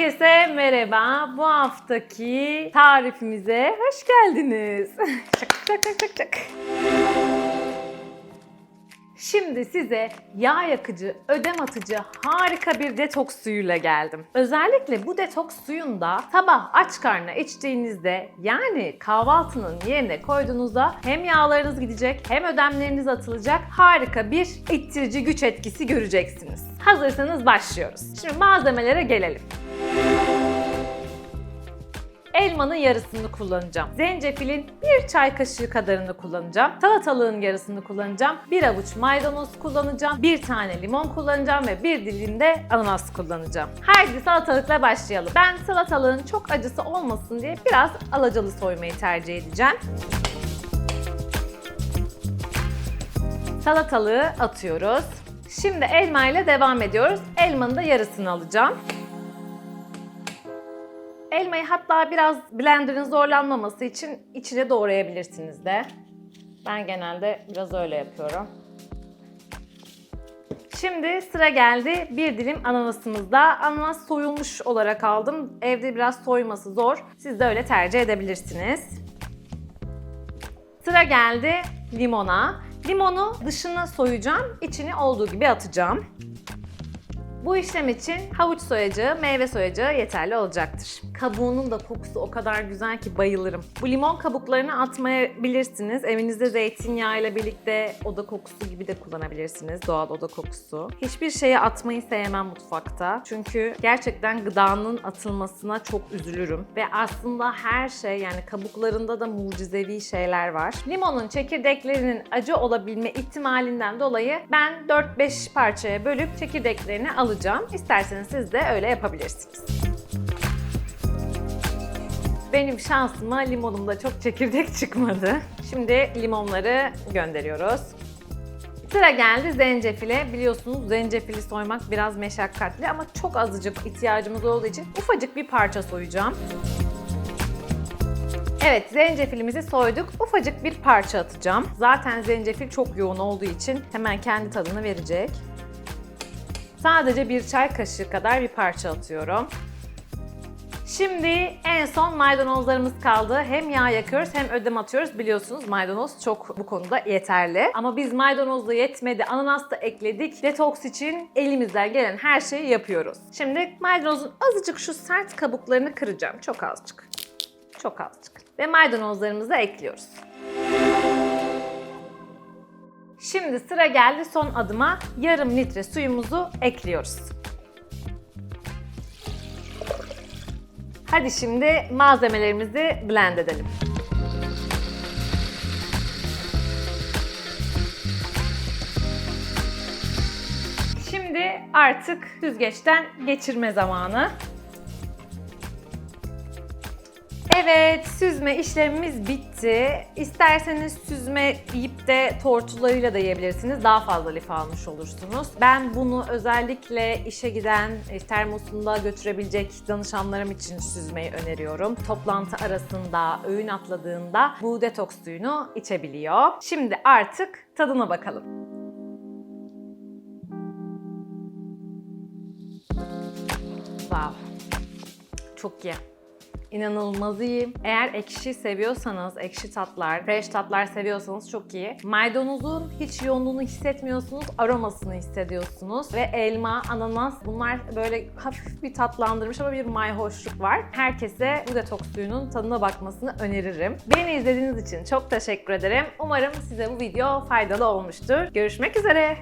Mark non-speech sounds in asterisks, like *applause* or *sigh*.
Herkese merhaba. Bu haftaki tarifimize hoş geldiniz. *laughs* çak çak çak çak çak. Şimdi size yağ yakıcı, ödem atıcı harika bir detoks suyuyla geldim. Özellikle bu detoks suyunda sabah aç karnına içtiğinizde yani kahvaltının yerine koyduğunuzda hem yağlarınız gidecek hem ödemleriniz atılacak harika bir ittirici güç etkisi göreceksiniz. Hazırsanız başlıyoruz. Şimdi malzemelere gelelim. Elmanın yarısını kullanacağım. Zencefilin bir çay kaşığı kadarını kullanacağım. Salatalığın yarısını kullanacağım. Bir avuç maydanoz kullanacağım. Bir tane limon kullanacağım ve bir dilim de ananas kullanacağım. Haydi salatalıkla başlayalım. Ben salatalığın çok acısı olmasın diye biraz alacalı soymayı tercih edeceğim. Salatalığı atıyoruz. Şimdi elma ile devam ediyoruz. Elmanın da yarısını alacağım. Elmayı hatta biraz blenderın zorlanmaması için içine doğrayabilirsiniz de. Ben genelde biraz öyle yapıyorum. Şimdi sıra geldi bir dilim ananasımızda. Ananas soyulmuş olarak aldım. Evde biraz soyması zor. Siz de öyle tercih edebilirsiniz. Sıra geldi limona. Limonu dışını soyacağım, içini olduğu gibi atacağım. Bu işlem için havuç soyacağı, meyve soyacağı yeterli olacaktır. Kabuğunun da kokusu o kadar güzel ki bayılırım. Bu limon kabuklarını atmayabilirsiniz. Evinizde zeytinyağı ile birlikte oda kokusu gibi de kullanabilirsiniz. Doğal oda kokusu. Hiçbir şeye atmayı sevmem mutfakta. Çünkü gerçekten gıdanın atılmasına çok üzülürüm. Ve aslında her şey yani kabuklarında da mucizevi şeyler var. Limonun çekirdeklerinin acı olabilme ihtimalinden dolayı ben 4-5 parçaya bölüp çekirdeklerini alacağım. İsterseniz siz de öyle yapabilirsiniz. Benim şansıma limonumda çok çekirdek *laughs* çıkmadı. Şimdi limonları gönderiyoruz. Sıra geldi zencefile. Biliyorsunuz zencefili soymak biraz meşakkatli ama çok azıcık ihtiyacımız olduğu için ufacık bir parça soyacağım. Evet, zencefilimizi soyduk. Ufacık bir parça atacağım. Zaten zencefil çok yoğun olduğu için hemen kendi tadını verecek. Sadece bir çay kaşığı kadar bir parça atıyorum. Şimdi en son maydanozlarımız kaldı. Hem yağ yakıyoruz hem ödem atıyoruz. Biliyorsunuz maydanoz çok bu konuda yeterli. Ama biz maydanozla yetmedi. Ananas da ekledik. Detoks için elimizden gelen her şeyi yapıyoruz. Şimdi maydanozun azıcık şu sert kabuklarını kıracağım. Çok azıcık. Çok azıcık. Ve maydanozlarımızı ekliyoruz. Şimdi sıra geldi son adıma. Yarım litre suyumuzu ekliyoruz. Hadi şimdi malzemelerimizi blend edelim. Şimdi artık süzgeçten geçirme zamanı. Evet, süzme işlemimiz bitti. İsterseniz süzme yiyip de tortularıyla da yiyebilirsiniz. Daha fazla lif almış olursunuz. Ben bunu özellikle işe giden, e, termosunda götürebilecek danışanlarım için süzmeyi öneriyorum. Toplantı arasında, öğün atladığında bu detoks suyunu içebiliyor. Şimdi artık tadına bakalım. Wow. Çok iyi. İnanılmaz iyi. Eğer ekşi seviyorsanız, ekşi tatlar, fresh tatlar seviyorsanız çok iyi. Maydanozun hiç yoğunluğunu hissetmiyorsunuz, aromasını hissediyorsunuz. Ve elma, ananas bunlar böyle hafif bir tatlandırmış ama bir mayhoşluk var. Herkese bu detoks suyunun tadına bakmasını öneririm. Beni izlediğiniz için çok teşekkür ederim. Umarım size bu video faydalı olmuştur. Görüşmek üzere.